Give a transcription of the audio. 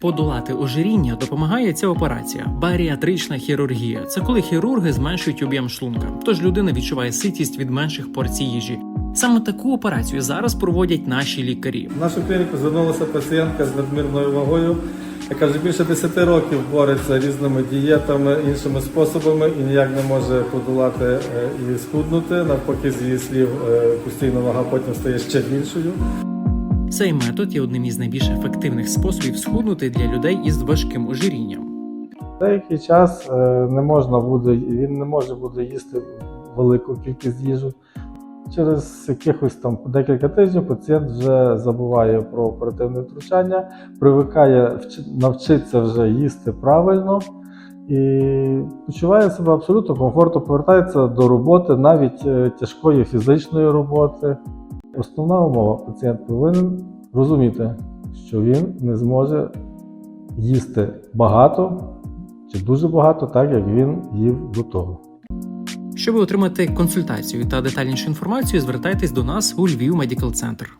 Подолати ожиріння допомагає ця операція баріатрична хірургія. Це коли хірурги зменшують об'єм шлунка, тож людина відчуває ситість від менших порцій їжі. Саме таку операцію зараз проводять наші лікарі. В нашу клініку звернулася пацієнтка з надмірною вагою, яка вже більше 10 років бореться різними дієтами, іншими способами і ніяк не може подолати е, і схуднути. Навпаки, з її слів, е, постійно вага потім стає ще більшою. Цей метод є одним із найбільш ефективних способів схуднути для людей із важким ожирінням. Деякий час е, не можна буде, він не може буде їсти велику кількість їжі. Через якихось там декілька тижнів пацієнт вже забуває про оперативне втручання, привикає вчи- навчиться вже їсти правильно і почуває себе абсолютно комфортно, повертається до роботи, навіть е, тяжкої фізичної роботи. Основна умова пацієнт повинен розуміти, що він не зможе їсти багато чи дуже багато, так як він їв до того. Щоб отримати консультацію та детальнішу інформацію, звертайтесь до нас у Львів Медикал Центр.